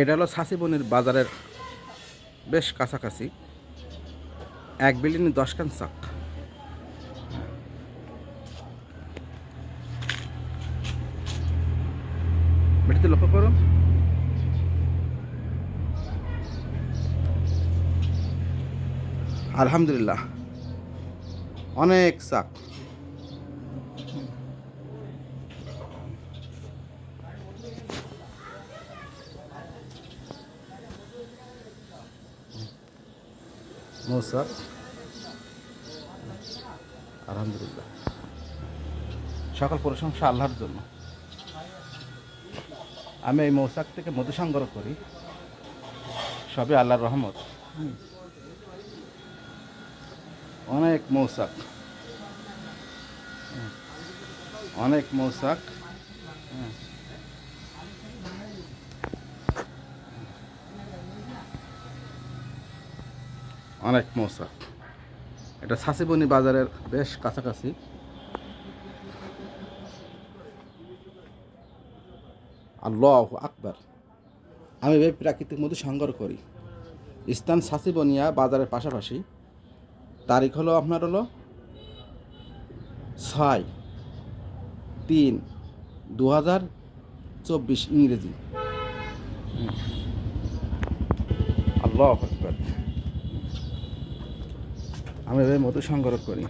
এটা হলো সাসিবনির বাজারের বেশ কাছাকাছি। এক বিল্ডিং দশ খান চাক। বেটিতে লক্ষ্য করো। আলহামদুলিল্লাহ। অনেক চাক। মৌসাক আলহামদুলিল্লাহ সকল প্রশংসা আল্লাহর জন্য। আমি এই মৌসাক থেকে মধু সংগ্রহ করি। সবই আল্লাহর রহমত। অনেক মৌসাক। অনেক মৌসাক। হুম। অনেক মৌসাক এটা সাসিবনি বাজারের বেশ কাছাকাছি। আল্লাহ আকবার। আমি এই প্রাকৃতিক মধু সংগ্রহ করি। স্থান সাসিবনিয়া বাজারের পাশাপাশি। তারিখ হলো আপনার হলো ছয় তিন দু হাজার চব্বিশ ইংরেজি। আল্লাহ আকবার। আমি এদের মধু সংগ্রহ করি।